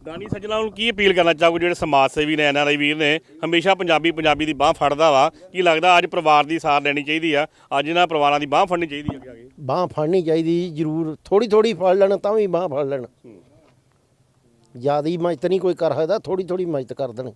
ਦਾਨੀ ਸੱਜਣਾ ਨੂੰ ਕੀ ਅਪੀਲ ਕਰਨਾ ਚਾਹੋਗੇ ਜਿਹੜੇ ਸਮਾਜ ਸੇਵੀ ਨੇ ਐਨਆਰਆਈ ਵੀਰ ਨੇ? ਹਮੇਸ਼ਾ ਪੰਜਾਬੀ ਪੰਜਾਬੀ ਦੀ ਬਾਹ ਫੜਦਾ ਵਾ। ਕੀ ਲੱਗਦਾ ਅੱਜ ਪਰਿਵਾਰ ਦੀ ਸਾਰ ਲੈਣੀ ਚਾਹੀਦੀ ਆ? ਅੱਜ ਇਹਨਾਂ ਪਰਿਵਾਰਾਂ ਦੀ ਬਾਹ ਫੜਨੀ ਚਾਹੀਦੀ ਅੱਗੇ ਅੱਗੇ ਬਾਹ ਫੜਨੀ ਚਾਹੀਦੀ ਜ਼ਰੂਰ। ਥੋੜੀ ਥੋੜੀ ਫੜ ਲੈਣ ਤਾਂ ਵੀ ਬਾਹ ਫੜ ਲੈਣ। ਜਿਆਦੀ ਮਦਦ ਨਹੀਂ ਕੋਈ ਕਰ ਸਕਦਾ ਥੋੜੀ ਥੋੜੀ ਮਦਦ ਕਰ ਦੇਣ।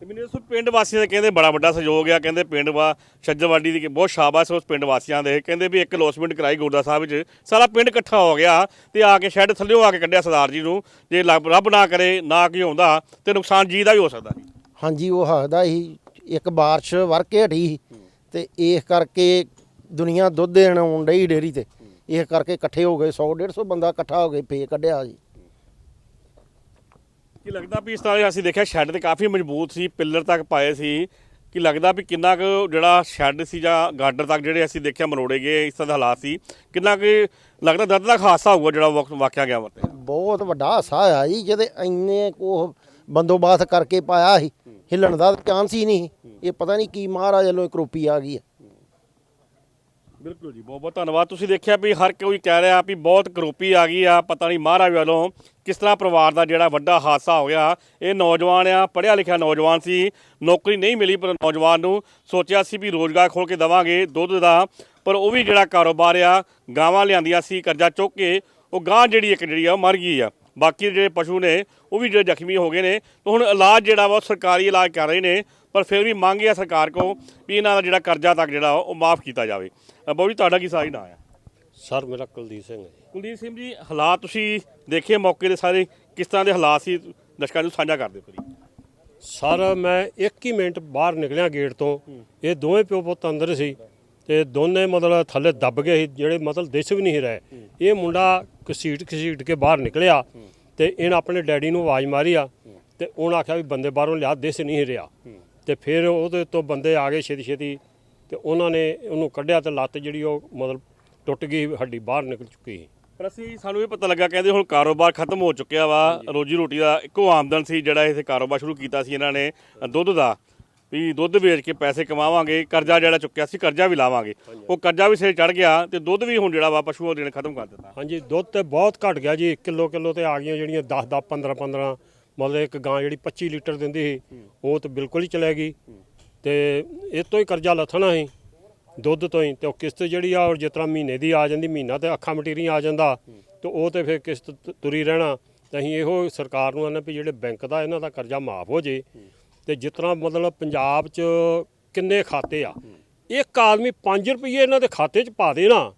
ਤੇ ਮੈਨੂੰ ਇਸ ਪਿੰਡ ਵਾਸੀਆਂ ਦੇ ਕਹਿੰਦੇ ਬੜਾ ਵੱਡਾ ਸਹਿਯੋਗ ਆ, ਕਹਿੰਦੇ ਪਿੰਡ ਵਾ, ਛੱਜਵਾੜੀ ਦੀ ਬਹੁਤ ਸ਼ਾਬਾਸ਼ ਉਸ ਪਿੰਡ ਵਾਸੀਆਂ ਦੇ। ਕਹਿੰਦੇ ਵੀ ਇੱਕ ਲੋਸਮੈਂਟ ਕਰਾਈ ਗੁਰਦਾ ਸਾਹਿਬ ਵਿੱਚ। ਸਾਰਾ ਪਿੰਡ ਇਕੱਠਾ ਹੋ ਗਿਆ ਤੇ ਆ ਕੇ ਸ਼ੈੱਡ ਥੱਲਿਓ ਆ ਕੇ ਕੱਢਿਆ ਸਰਦਾਰ ਜੀ ਨੂੰ। ਜੇ ਲੱਭ- ਰੱਬ ਨਾ ਕਰੇ, ਨਾ ਕੀ ਹੁੰਦਾ ਤੇ ਨੁਕਸਾਨ ਜੀ ਦਾ ਵੀ ਹੋ ਸਕਦਾ ਸੀ। ਹਾਂਜੀ, ਉਹ ਹੱਸਦਾ ਸੀ, ਇੱਕ ਬਾਰਿਸ਼ ਵਰ ਕੇ ਹਟੀ ਸੀ ਤੇ ਇਸ ਕਰਕੇ ਦੁਨੀਆ ਦੁੱਧ ਦੇਣ ਆਉਣ ਡਈ ਡੇਰੀ ਤੇ। ਇਸ ਕਰਕੇ ਇਕੱਠੇ ਹੋ ਗਏ 100 150 ਬੰਦਾ ਇਕੱਠਾ ਹੋ ਕੇ ਫੇ ਕੱਢਿਆ ਜੀ ਕੀ ਲੱਗਦਾ ਵੀ ਇਸ ਤਰ੍ਹਾਂ ਅਸੀਂ ਦੇਖਿਆ ਸ਼ੈੱਡ ਤੇ ਕਾਫੀ ਮਜ਼ਬੂਤ ਸੀ, ਪਿੱਲਰ ਤੱਕ ਪਾਏ ਸੀ। ਕਿ ਲੱਗਦਾ ਵੀ ਕਿੰਨਾ ਕੁ ਜਿਹੜਾ ਸ਼ੈੱਡ ਸੀ ਜਾਂ ਗਾਰਡਰ ਤੱਕ ਜਿਹੜੇ ਅਸੀਂ ਦੇਖਿਆ ਮਰੋੜੇ ਗਏ, ਇਸ ਤਰ੍ਹਾਂ ਦਾ ਹਾਲਾਤ ਸੀ, ਕਿੰਨਾ ਕੁ ਲੱਗਦਾ ਦਰਦਨਾਕ ਹਾਦਸਾ ਹੋਊਗਾ ਜਿਹੜਾ ਵਕ- ਵਾਕਿਆ ਗਿਆ ਵਰਤੇ ਬਹੁਤ ਵੱਡਾ ਹਾਸਾ ਆ ਜੀ, ਜਿਹਦੇ ਇੰਨੇ ਕੋ ਬੰਦੋਬਸਤ ਕਰਕੇ ਪਾਇਆ ਸੀ, ਹਿੱਲਣ ਦਾ ਚਾਂਸ ਹੀ ਨਹੀਂ ਇਹ ਪਤਾ ਨਹੀਂ ਕੀ ਮਹਾਰਾਜ ਵੱਲੋਂ ਇੱਕ ਰੂਪੀ ਆ ਗਈ ਹੈ। ਬਿਲਕੁਲ ਜੀ ਬਹੁਤ ਬਹੁਤ ਧੰਨਵਾਦ। ਤੁਸੀਂ ਦੇਖਿਆ ਵੀ ਹਰ ਕੋਈ ਕਹਿ ਰਿਹਾ ਵੀ ਬਹੁਤ ਕਰੋਪੀ ਆ ਗਈ ਆ, ਪਤਾ ਨਹੀਂ ਮਹਾਰਾਜ ਵੱਲੋਂ ਕਿਸ ਤਰ੍ਹਾਂ ਪਰਿਵਾਰ ਦਾ ਜਿਹੜਾ ਵੱਡਾ ਹਾਦਸਾ ਹੋ ਗਿਆ। ਇਹ ਨੌਜਵਾਨ ਆ, ਪੜ੍ਹਿਆ ਲਿਖਿਆ ਨੌਜਵਾਨ ਸੀ, ਨੌਕਰੀ ਨਹੀਂ ਮਿਲੀ ਪਰ ਨੌਜਵਾਨ ਨੂੰ ਸੋਚਿਆ ਸੀ ਵੀ ਰੋਜ਼ਗਾਰ ਖੋਲ ਕੇ ਦਵਾਂਗੇ ਦੁੱਧ ਦਾ, ਪਰ ਉਹ ਵੀ ਜਿਹੜਾ ਕਾਰੋਬਾਰ ਆ, ਗਾਵਾਂ ਲਿਆਂਦੀਆਂ ਸੀ, ਕਰਜ਼ਾ ਚੁੱਕ ਕੇ, ਉਹ ਗਾਂ ਜਿਹੜੀ ਇੱਕ ਜਿਹੜੀ ਆ, ਉਹ ਮਰ ਗਈ ਆ। ਬਾਕੀ ਜਿਹੜੇ ਪਸ਼ੂ ਨੇ, ਉਹ ਵੀ ਜਿਹੜੇ ਜ਼ਖਮੀ ਹੋ ਗਏ ਨੇ। ਤੇ ਹੁਣ ਇਲਾਜ ਜਿਹੜਾ ਵਾ, ਉਹ ਸਰਕਾਰੀ ਇਲਾਜ ਕਰ ਰਹੇ ਨੇ, ਪਰ ਫਿਰ ਵੀ ਮੰਗ ਹੈ ਸਰਕਾਰ ਕੋ ਵੀ ਇਹਨਾਂ ਦਾ ਜਿਹੜਾ ਕਰਜ਼ਾ ਤੱਕ ਜਿਹੜਾ ਉਹ ਮਾਫ ਕੀਤਾ ਜਾਵੇ। ਬਾਊ ਜੀ ਤੁਹਾਡਾ ਕੀ ਸਾਰੀ ਨਾਂ ਆ? ਸਰ ਮੇਰਾ ਕੁਲਦੀਪ ਸਿੰਘ ਹੈ ਜੀ। ਕੁਲਦੀਪ ਸਿੰਘ ਜੀ ਹਾਲਾਤ ਤੁਸੀਂ ਦੇਖੇ ਮੌਕੇ ਦੇ ਸਾਰੇ ਕਿਸ ਤਰ੍ਹਾਂ ਦੇ ਹਾਲਾਤ ਸੀ ਦਰਸ਼ਕਾਂ ਨੂੰ ਸਾਂਝਾ ਕਰ ਦਿਓ ਸਰ ਮੈਂ ਇੱਕ ਹੀ ਮਿੰਟ ਬਾਹਰ ਨਿਕਲਿਆ ਗੇਟ ਤੋਂ। ਇਹ ਦੋਵੇਂ ਪਿਓ ਪੁੱਤ ਅੰਦਰ ਸੀ ਤੇ ਦੋਨੇ ਮਤਲਬ ਥੱਲੇ ਦੱਬ ਗਏ ਸੀ ਜਿਹੜੇ ਮਤਲਬ ਦਿਸ ਵੀ ਨਹੀਂ ਰਹੇ। ਇਹ ਮੁੰਡਾ ਘਸੀਟ ਘਸੀਟ ਕੇ ਬਾਹਰ ਨਿਕਲਿਆ ਤੇ ਇਹਨੇ ਆਪਣੇ ਡੈਡੀ ਨੂੰ ਆਵਾਜ਼ ਮਾਰੀ ਆ ਤੇ ਉਹਨੇ ਆਖਿਆ ਵੀ ਬੰਦੇ ਬਾਹਰੋਂ ਲਿਆ ਦਿਸ ਨਹੀਂ ਰਿਹਾ। ਤੇ ਫਿਰ ਉਹਦੇ ਤੋਂ ਬੰਦੇ ਆ ਗਏ ਛੇਤੀ ਛੇਤੀ ਤੇ ਉਹਨਾਂ ਨੇ ਉਹਨੂੰ ਕੱਢਿਆ ਤੇ ਲੱਤ ਜਿਹੜੀ ਉਹ ਮਤਲਬ ਟੁੱਟ ਗਈ ਹੱਡੀ ਬਾਹਰ ਨਿਕਲ ਚੁੱਕੀ ਸੀ। ਪਰ ਅਸੀਂ ਸਾਨੂੰ ਇਹ ਪਤਾ ਲੱਗਾ ਕਹਿੰਦੇ ਹੁਣ ਕਾਰੋਬਾਰ ਖਤਮ ਹੋ ਚੁੱਕਿਆ ਵਾ। ਰੋਜੀ ਰੋਟੀ ਦਾ ਇੱਕੋ ਆਮਦਨ ਸੀ ਜਿਹੜਾ ਇਹ ਕਾਰੋਬਾਰ ਸ਼ੁਰੂ ਕੀਤਾ ਸੀ ਇਹਨਾਂ ਨੇ ਦੁੱਧ ਦਾ। ਵੀ ਦੁੱਧ ਵੇਚ ਕੇ ਪੈਸੇ ਕਮਾਵਾਂਗੇ ਕਰਜ਼ਾ ਜਿਹੜਾ ਚੁੱਕਿਆ ਸੀ ਕਰਜ਼ਾ ਵੀ ਲਾਵਾਂਗੇ। ਉਹ ਕਰਜ਼ਾ ਵੀ ਸਿਰ ਚੜ ਗਿਆ ਤੇ ਦੁੱਧ ਵੀ ਹੁਣ ਜਿਹੜਾ ਵਾ ਪਸ਼ੂਆਂ ਦੇਣ ਖਤਮ ਕਰ ਦਿੱਤਾ। ਹਾਂਜੀ ਦੁੱਧ ਤੇ ਬਹੁਤ ਘਟ ਗਿਆ ਜੀ। 1 ਕਿਲੋ ਕਿਲੋ ਤੇ ਆ ਗਈਆਂ ਜਿਹੜੀਆਂ 10 10 15 15 ਮਤਲਬ ਇੱਕ ਗਾਂ ਜਿਹੜੀ 25 ਲੀਟਰ ਦਿੰਦੀ ਸੀ ਉਹ ਤੇ ਬਿਲਕੁਲ ਹੀ ਚਲੇ ਗਈ। ਤੇ ਇਹ ਤੋਂ ਹੀ ਕਰਜ਼ਾ ਲੱਥਣਾ ਸੀ, ਦੁੱਧ ਤੋਂ ਹੀ, ਤੇ ਉਹ ਕਿਸ਼ਤ ਜਿਹੜੀ ਆ ਔਰ ਜਿਸ ਤਰ੍ਹਾਂ ਮਹੀਨੇ ਦੀ ਆ ਜਾਂਦੀ, ਮਹੀਨਾ ਤੇ ਅੱਖਾਂ ਮਟੀਰੀ ਆ ਜਾਂਦਾ, ਤੇ ਉਹ ਤੇ ਫਿਰ ਕਿਸ਼ਤ ਤ- ਤੁਰੀ ਰਹਿਣਾ। ਤੇ ਅਸੀਂ ਇਹੋ ਸਰਕਾਰ ਨੂੰ ਆਨੇ ਵੀ ਜਿਹੜੇ ਬੈਂਕ ਦਾ ਇਹਨਾਂ ਦਾ ਕਰਜ਼ਾ ਮਾਫ ਹੋ ਜੇ, ਤੇ ਜਿਸ ਤਰ੍ਹਾਂ ਮਤਲਬ ਪੰਜਾਬ 'ਚ ਕਿੰਨੇ ਖਾਤੇ ਆ, ਇੱਕ ਆਦਮੀ 5 ਰੁਪਏ ਇਹਨਾਂ ਦੇ ਖਾਤੇ 'ਚ ਪਾ ਦੇਣਾ,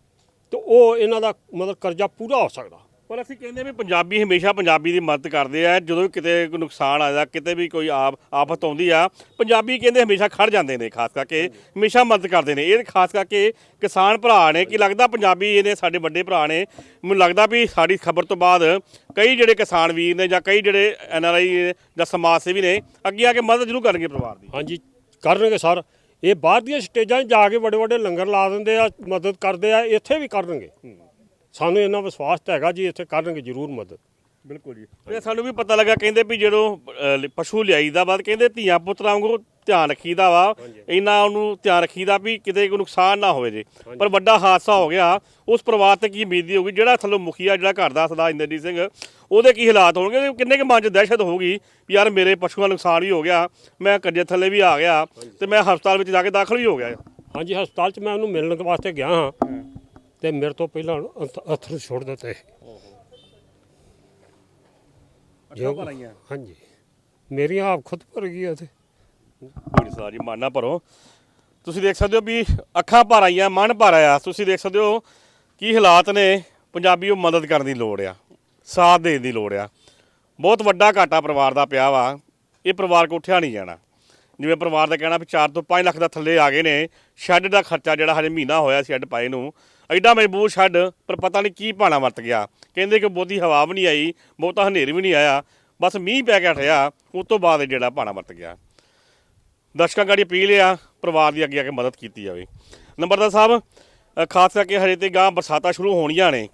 ਤੇ ਉਹ ਇਹਨਾਂ ਦਾ ਮਤਲਬ ਕਰਜ਼ਾ ਪੂਰਾ ਹੋ ਸਕਦਾ। ਪਰ ਅਸੀਂ ਕਹਿੰਦੇ ਵੀ ਪੰਜਾਬੀ ਹਮੇਸ਼ਾ ਪੰਜਾਬੀ ਦੀ ਮਦਦ ਕਰਦੇ ਆ ਜਦੋਂ ਵੀ ਕਿਤੇ ਕੋਈ ਨੁਕਸਾਨ ਆਦਾ ਕਿਤੇ ਵੀ ਕੋਈ ਆਪ ਆਫਤ ਆਉਂਦੀ ਆ ਪੰਜਾਬੀ ਕਹਿੰਦੇ ਹਮੇਸ਼ਾ ਖੜ ਜਾਂਦੇ ਨੇ ਖਾਸ ਕਰਕੇ ਹਮੇਸ਼ਾ ਮਦਦ ਕਰਦੇ ਨੇ। ਇਹ ਖਾਸ ਕਰਕੇ ਕਿਸਾਨ ਭਰਾ ਨੇ ਕੀ ਲੱਗਦਾ ਪੰਜਾਬੀ ਇਹਨੇ ਸਾਡੇ ਵੱਡੇ ਭਰਾ ਨੇ ਮੈਨੂੰ ਲੱਗਦਾ ਵੀ ਸਾਡੀ ਖਬਰ ਤੋਂ ਬਾਅਦ ਕਈ ਜਿਹੜੇ ਕਿਸਾਨ ਵੀਰ ਨੇ ਜਾਂ ਕਈ ਜਿਹੜੇ ਐਨ ਆਰ ਆਈ ਜਾਂ ਸਮਾਜ ਸੇਵੀ ਨੇ ਅੱਗੇ ਆ ਕੇ ਮਦਦ ਜ਼ਰੂਰ ਕਰਨਗੇ ਪਰਿਵਾਰ ਦੀ। ਹਾਂਜੀ ਕਰਨਗੇ ਸਰ। ਇਹ ਬਾਹਰ ਦੀਆਂ ਸਟੇਜਾਂ 'ਚ ਜਾ ਕੇ ਵੱਡੇ ਵੱਡੇ ਲੰਗਰ ਲਾ ਦਿੰਦੇ ਆ ਮਦਦ ਕਰਦੇ ਆ ਇੱਥੇ ਵੀ ਕਰਨਗੇ। ਸਾਨੂੰ ਇਹਨਾਂ ਵਿਸ਼ਵਾਸ ਤਾਂ ਹੈਗਾ ਜੀ ਇੱਥੇ ਕਰਨਗੇ ਜ਼ਰੂਰ ਮਦਦ। ਬਿਲਕੁਲ ਜੀ। ਤੇ ਸਾਨੂੰ ਵੀ ਪਤਾ ਲੱਗਾ ਕਹਿੰਦੇ ਵੀ ਜਦੋਂ ਅਹ, ਲ- ਪਸ਼ੂ ਲਿਆਈਦਾ ਬਾਅਦ ਕਹਿੰਦੇ ਧੀਆਂ ਪੁੱਤਰਾਂ ਵਾਂਗੂ ਧਿਆਨ ਰੱਖੀਦਾ ਵਾ ਇੰਨਾ ਉਹਨੂੰ ਧਿਆਨ ਰੱਖੀਦਾ ਵੀ ਕਿਤੇ ਕੋਈ ਨੁਕਸਾਨ ਨਾ ਹੋਵੇ ਜੇ। ਪਰ ਵੱਡਾ ਹਾਦਸਾ ਹੋ ਗਿਆ ਉਸ ਪਰਿਵਾਰ ਤੇ ਕੀ ਬੀਤੀ ਹੋਊਗੀ ਜਿਹੜਾ ਥੱਲੋਂ ਮੁਖੀਆ ਜਿਹੜਾ ਘਰ ਦਾ ਸਰਦਾਰ ਇੰਦਰਜੀਤ ਸਿੰਘ ਉਹਦੇ ਕੀ ਹਾਲਾਤ ਹੋਣਗੇ ਕਿੰਨੇ ਕੇ ਮਨ 'ਚ ਦਹਿਸ਼ਤ ਹੋਊਗੀ ਵੀ ਯਾਰ ਮੇਰੇ ਪਸ਼ੂਆਂ ਦਾ ਨੁਕਸਾਨ ਵੀ ਹੋ ਗਿਆ ਮੈਂ ਕਰਜ਼ੇ ਥੱਲੇ ਵੀ ਆ ਗਿਆ ਤੇ ਮੈਂ ਹਸਪਤਾਲ ਵਿੱਚ ਜਾ ਕੇ ਦਾਖਲ ਵੀ ਹੋ ਗਿਆ। ਹਾਂਜੀ ਹਸਪਤਾਲ 'ਚ ਮੈਂ ਉਹਨੂੰ ਮਿਲਣ ਵਾਸਤੇ ਗਿਆ ਹਾਂ। ਤੇ ਮੇਰੇ ਤੋਂ ਪਹਿਲਾਂ ਅਥ- ਅਥਰੂ ਛੋੜ ਦਿੱਤੇ ਹਾਂਜੀ। ਮੇਰੀਆਂ ਆਪ ਖੁਦ ਭਰ ਗਈਆਂ ਤੇ। ਕੋਈ ਸਾਰੀ ਮਾਨਾ ਭਰੋ। ਤੁਸੀਂ ਦੇਖ ਸਕਦੇ ਹੋ ਵੀ ਅੱਖਾਂ ਭਰ ਆਈਆਂ ਮਨ ਭਰ ਆਇਆ। ਤੁਸੀਂ ਦੇਖ ਸਕਦੇ ਹੋ ਕੀ ਹਾਲਾਤ ਨੇ। ਪੰਜਾਬੀਓ ਮਦਦ ਕਰਨ ਦੀ ਲੋੜ ਆ। ਸਾਥ ਦੇਣ ਦੀ ਲੋੜ ਆ। ਬਹੁਤ ਵੱਡਾ ਘਾਟਾ ਪਰਿਵਾਰ ਦਾ ਪਿਆ ਵਾ। ਇਹ ਪਰਿਵਾਰ ਕੋ ਉੱਠਿਆ ਨਹੀਂ ਜਾਣਾ। ਜਿਵੇਂ ਪਰਿਵਾਰ ਦਾ ਕਹਿਣਾ ਵੀ 4 ਤੋਂ 5 ਲੱਖ ਦਾ ਥੱਲੇ ਆ ਗਏ ਨੇ। ਸ਼ੈੱਡ ਦਾ ਖਰਚਾ ਜਿਹੜਾ ਹਜੇ ਮਹੀਨਾ ਹੋਇਆ ਸ਼ੈੱਡ ਪਾਏ ਨੂੰ। ਐਡਾ ਮਜਬੂਰ ਸ਼ੈੱਡ ਪਰ ਪਤਾ ਨਹੀਂ ਕੀ ਭਾਣਾ ਵਰਤ ਗਿਆ। ਕਹਿੰਦੇ ਕਿ ਬਹੁਤੀ ਹਵਾ ਵੀ ਨਹੀਂ ਆਈ ਬਹੁਤਾ ਹਨੇਰ ਵੀ ਨਹੀਂ ਆਇਆ। ਬਸ ਮੀਂਹ ਪੈ ਕੇ ਹਟਿਆ ਉਸ ਤੋਂ ਬਾਅਦ ਜਿਹੜਾ ਭਾਣਾ ਵਰਤ ਗਿਆ। ਦਰਸ਼ਕਾਂ ਗਾੜੀ ਅਪੀਲ ਆ ਪਰਿਵਾਰ ਦੀ ਅੱਗੇ ਆ ਕੇ ਮਦਦ ਕੀਤੀ ਜਾਵੇ। ਨੰਬਰਦਾਰ ਸਾਹਿਬ ਖਾਸ ਕਰਕੇ ਹਜੇ ਤੇ ਗਾਂ ਬਰਸਾਤਾਂ ਸ਼ੁਰੂ ਹੋਣੀਆਂ ਨੇ।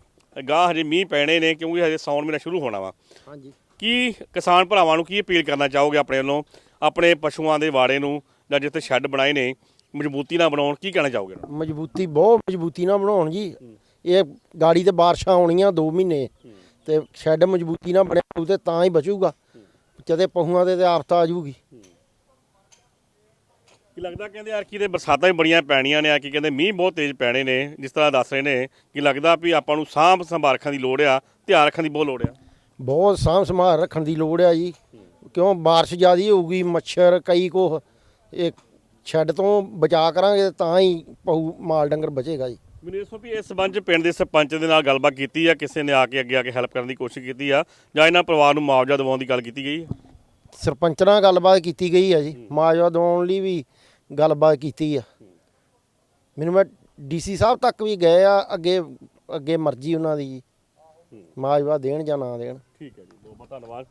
ਗਾਂ ਹਜੇ ਮੀਂਹ ਪੈਣੇ ਨੇ ਕਿਉਂਕਿ ਹਜੇ ਸੌਣ ਮਹੀਨਾ ਸ਼ੁਰੂ ਹੋਣਾ ਵਾ। ਹਾਂਜੀ। ਕੀ ਕਿਸਾਨ ਭਰਾਵਾਂ ਨੂੰ ਕੀ ਅਪੀਲ ਕਰਨਾ ਚਾਹੋਗੇ ਆਪਣੇ ਵੱਲੋਂ ਆਪਣੇ ਪਸ਼ੂਆਂ ਦੇ ਵਾੜੇ ਨੂੰ ਜਾਂ ਜਿੱਥੇ ਸ਼ੈੱਡ ਬਣਾਏ ਨੇ? ਮਜ਼ਬੂਤੀ ਨਾਲ ਬਣਾਉਣ ਕੀ ਕਹਿਣਾ ਚਾਹੋਗੇ? ਮਜ਼ਬੂਤੀ ਬਹੁਤ ਮਜ਼ਬੂਤੀ ਨਾਲ ਬਣਾਉਣ ਜੀ। ਇਹ ਗਾੜੀ ਤੇ ਬਾਰਿਸ਼ਾਂ ਆਉਣੀਆਂ 2 ਮਹੀਨੇ। ਤੇ ਸ਼ੈੱਡ ਮਜ਼ਬੂਤੀ ਨਾਲ ਬਣਿਆ ਤੇ ਤਾਂ ਹੀ ਬਚੂਗਾ। ਜਦੇ ਪਹੂਆਂ ਦੇ ਤੇ ਆਫਤ ਆ ਜੂਗੀ ਕੀ ਲੱਗਦਾ ਕਹਿੰਦੇ ਯਾਰ ਕੀ ਤੇ ਬਰਸਾਤਾਂ ਵੀ ਬੜੀਆਂ ਪੈਣੀਆਂ ਨੇ ਆ ਕੀ ਕਹਿੰਦੇ ਮੀਂਹ ਬਹੁਤ ਤੇਜ਼ ਪੈਣੇ ਨੇ ਜਿਸ ਤਰ੍ਹਾਂ ਦੱਸ ਰਹੇ ਨੇ। ਕਿ ਲੱਗਦਾ ਵੀ ਆਪਾਂ ਨੂੰ ਸਾਂਭ ਸੰਭਾਲ ਰੱਖਣ ਦੀ ਲੋੜ ਆ ਧਿਆਨ ਰੱਖਣ ਦੀ ਬਹੁਤ ਲੋੜ ਆ? ਬਹੁਤ ਸਾਂਭ ਸੰਭਾਲ ਰੱਖਣ ਦੀ ਲੋੜ ਆ ਜੀ। ਕਿਉਂ ਬਾਰਿਸ਼ ਜ਼ਿਆਦੀ ਹੋਊਗੀ ਮੱਛਰ ਕਈ ਕੋ ਇਹ ਸ਼ੈੱਡ ਤੋਂ ਬਚਾ ਕਰਾਂਗੇ ਤੇ ਹੀ ਪਹੂ ਮਾਲ ਡੰਗਰ ਬਚੇਗਾ ਜੀ। ਮੈਨੂੰ ਇਸ ਵੀ ਇਸ ਸੰਬੰਧ ਪਿੰਡ ਦੇ ਸਰਪੰਚ ਦੇ ਨਾਲ ਗੱਲਬਾਤ ਕੀਤੀ ਆ ਕਿਸੇ ਨੇ ਆ ਕੇ ਅੱਗੇ ਆ ਕੇ ਹੈਲਪ ਕਰਨ ਦੀ ਕੋਸ਼ਿਸ਼ ਕੀਤੀ ਆ ਜਾਂ ਇਹਨਾਂ ਪਰਿਵਾਰ ਨੂੰ ਮੁਆਵਜ਼ਾ ਦਿਵਾਉਣ ਦੀ ਗੱਲ ਕੀਤੀ ਗਈ ਹੈ ਸਰਪੰਚ ਨਾਲ ਗੱਲਬਾਤ ਕੀਤੀ ਗਈ ਆ ਜੀ ਮਾਜਵਾ ਦਿਵਾਉਣ ਲਈ ਵੀ ਗੱਲਬਾਤ ਕੀਤੀ ਆ। ਮੈਨੂੰ ਮੈਂ ਡੀਸੀ ਸਾਹਿਬ ਤੱਕ ਵੀ ਗਏ ਆ ਅੱਗੇ ਅੱਗੇ ਮਰਜ਼ੀ ਉਹਨਾਂ ਦੀ ਜੀ। ਮਾਜਵਾ ਦੇਣ ਜਾਂ ਨਾ ਦੇਣ। ਠੀਕ ਹੈ ਜੀ ਬਹੁਤ ਬਹੁਤ ਧੰਨਵਾਦ।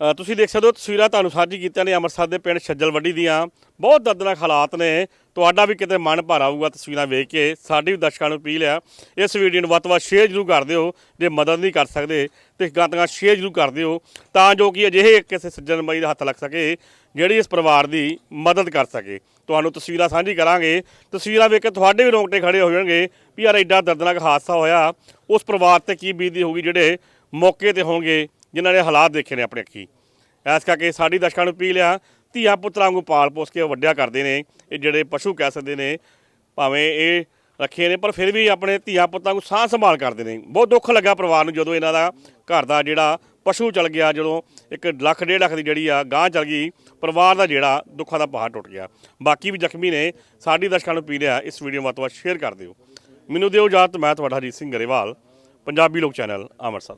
ਤੁਸੀਂ ਦੇਖ ਸਕਦੇ ਹੋ ਤਸਵੀਰਾਂ ਤੁਹਾਨੂੰ ਸਾਂਝੀ ਕੀਤੀਆਂ ਨੇ ਅੰਮ੍ਰਿਤਸਰ ਦੇ ਪਿੰਡ ਛੱਜਲਵੱਡੀ ਦੀਆਂ। ਬਹੁਤ ਦਰਦਨਾਕ ਹਾਲਾਤ ਨੇ। ਤੁਹਾਡਾ ਵੀ ਕਿਤੇ ਮਨ ਭਰ ਆਊਗਾ ਤਸਵੀਰਾਂ ਵੇਖ ਕੇ। ਸਾਡੀ ਵੀ ਦਰਸ਼ਕਾਂ ਨੂੰ ਅਪੀਲ ਆ, ਇਸ ਵੀਡੀਓ ਨੂੰ ਵੱਧ ਤੋਂ ਵੱਧ ਸ਼ੇਅਰ ਜ਼ਰੂਰ ਕਰ ਦਿਓ, ਜੇ ਮਦਦ ਨਹੀਂ ਕਰ ਸਕਦੇ, ਤੇ ਗਾਤਾਂ ਸ਼ੇਅਰ ਜ਼ਰੂਰ ਕਰ ਦਿਓ, ਤਾਂ ਜੋ ਕਿ ਅਜਿਹੇ ਕਿਸੇ ਸੱਜਣ ਮਈ ਦਾ ਹੱਥ ਲੱਗ ਸਕੇ, ਜਿਹੜੀ ਇਸ ਪਰਿਵਾਰ ਦੀ ਮਦਦ ਕਰ ਸਕੇ। ਤੁਹਾਨੂੰ ਤਸਵੀਰਾਂ ਸਾਂਝੀ ਕਰਾਂਗੇ। ਤਸਵੀਰਾਂ ਵੇਖ ਕੇ ਤੁਹਾਡੇ ਵੀ ਰੋਂਗਟੇ ਖੜੇ ਹੋ ਜਾਣਗੇ ਵੀ ਯਾਰ ਐਡਾ ਦਰਦਨਾਕ ਹਾਦਸਾ ਹੋਇਆ। ਉਸ ਪਰਿਵਾਰ ਤੇ ਕੀ ਬੀਤਦੀ ਹੋਊਗੀ, ਜਿਹੜੇ ਮੌਕੇ ਤੇ ਹੋਣਗੇ। ਜਿਨ੍ਹਾਂ ਨੇ ਹਾਲਾਤ ਦੇਖੇ ਨੇ ਆਪਣੇ ਅੱਖੀ। ਇਸ ਕਰਕੇ ਸਾਡੀ ਦਰਸ਼ਕਾਂ ਨੂੰ ਅਪੀਲ ਆ, ਧੀਆਂ ਪੁੱਤਰਾਂ ਨੂੰ ਪਾਲ ਪੋਸ ਕੇ ਵੱਡਿਆ ਕਰਦੇ ਨੇ, ਇਹ ਜਿਹੜੇ ਪਸ਼ੂ ਕਹਿ ਸਕਦੇ ਨੇ, ਭਾਵੇਂ ਇਹ ਰੱਖੇ ਨੇ, ਪਰ ਫਿਰ ਵੀ ਆਪਣੇ ਧੀਆਂ ਪੁੱਤਾਂ ਨੂੰ ਸਾਂਭ ਸੰਭਾਲ ਕਰਦੇ ਨੇ। ਬਹੁਤ ਦੁੱਖ ਲੱਗਾ ਪਰਿਵਾਰ ਨੂੰ ਜਦੋਂ ਇਹਨਾਂ ਦਾ ਘਰ ਦਾ ਜਿਹੜਾ ਪਸ਼ੂ ਚਲ ਗਿਆ, ਜਦੋਂ ਇੱਕ ਲੱਖ, ਡੇਢ ਲੱਖ ਦੀ ਜਿਹੜੀ ਆ ਗਾਂ ਚਲ ਗਈ, ਪਰਿਵਾਰ ਦਾ ਜਿਹੜਾ ਦੁੱਖਾਂ ਦਾ ਪਹਾੜ ਟੁੱਟ ਗਿਆ। ਬਾਕੀ ਵੀ ਜ਼ਖਮੀ ਨੇ, ਸਾਡੀ ਦਰਸ਼ਕਾਂ ਨੂੰ ਪੀ ਆ, ਇਸ ਵੀਡੀਓ ਨੂੰ ਵੱਧ ਤੋਂ ਵੱਧ ਸ਼ੇਅਰ ਕਰ ਦਿਓ। ਮੈਨੂੰ ਦਿਓ ਇਜਾਜ਼ਤ, ਮੈਂ ਤੁਹਾਡਾ ਹਰਜੀਤ ਸਿੰਘ ਗਰੇਵਾਲ, ਪੰਜਾਬੀ ਲੋਕ ਚੈਨਲ, ਅੰਮ੍ਰਿਤਸਰ